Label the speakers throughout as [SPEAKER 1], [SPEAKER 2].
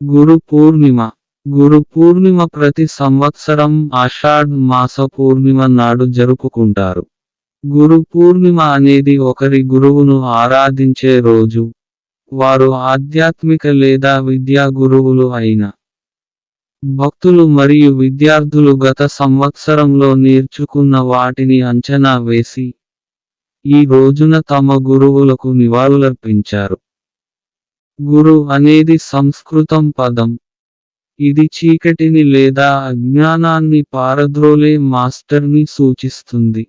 [SPEAKER 1] గురు పూర్ణిమ. గురు పూర్ణిమ ప్రతి సంవత్సరం ఆషాఢ్ మాస పూర్ణిమ నాడు జరుపుకుంటారు. గురు పూర్ణిమ అనేది ఒకరి గురువును ఆరాధించే రోజు. వారు ఆధ్యాత్మిక లేదా విద్యా గురువులు అయిన భక్తులు మరియు విద్యార్థులు గత సంవత్సరంలో నేర్చుకున్న వాటిని అంచనా వేసి ఈ రోజున తమ గురువులకు నివాళులర్పించారు. గురు అనేది సంస్కృతం పదం. ఇది చీకటిని లేదా అజ్ఞానాన్ని పారద్రోలే మాస్టర్ని సూచిస్తుంది.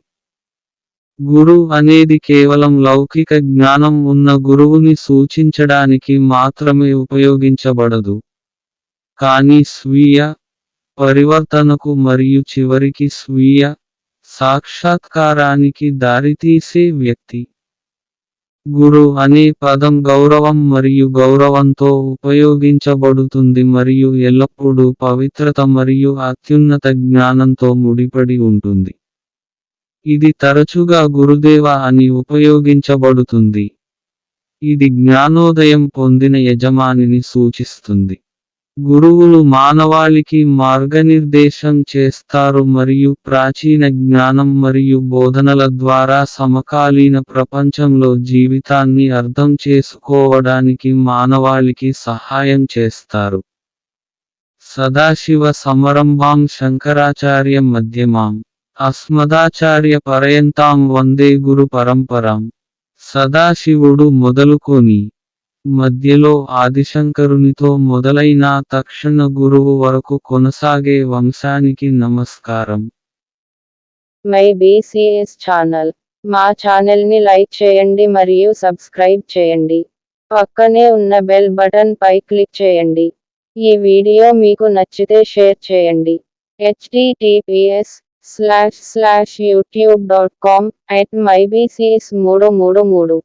[SPEAKER 1] గురు అనేది కేవలం లౌకిక జ్ఞానం ఉన్న గురువుని సూచించడానికి మాత్రమే ఉపయోగించబడదు. కానీ స్వీయ పరివర్తనకు మరియు చివరికి స్వీయ సాక్షాత్కారానికి దారితీసే వ్యక్తి. గురు అనే పదం గౌరవం మరియు గౌరవంతో ఉపయోగించబడుతుంది మరియు ఎల్లప్పుడూ పవిత్రత మరియు అత్యున్నత జ్ఞానంతో ముడిపడి ఉంటుంది. ఇది తరచుగా గురుదేవ అని ఉపయోగించబడుతుంది. ఇది జ్ఞానోదయం పొందిన యజమానిని సూచిస్తుంది. గురువులు మానవాళికి మార్గనిర్దేశం చేస్తారు మరియు ప్రాచీన జ్ఞానం మరియు బోధనల ద్వారా సమకాలీన ప్రపంచంలో జీవితాన్ని అర్థం చేసుకోవడానికి మానవాళికి సహాయం చేస్తారు. సదాశివ సమరంభాం శంకరాచార్య మధ్యమాం. అస్మదాచార్య పరయంతాం వందే గురు పరంపరాం. సదాశివుడు మొదలుకొని మధ్యలో ఆదిశంకరునితో మొదలైన తక్షణ గురువు వరకు కొనసాగే వంశానికి నమస్కారం.
[SPEAKER 2] My BCS channel. మా ఛానల్ని లైక్ చేయండి మరియు సబ్స్క్రైబ్ చేయండి. పక్కనే ఉన్న బెల్ బటన్ పై క్లిక్ చేయండి. ఈ వీడియో మీకు నచ్చితే షేర్ చేయండి. HTTPS slash slash YouTube dot com at my BCS మూడు మూడు మూడు.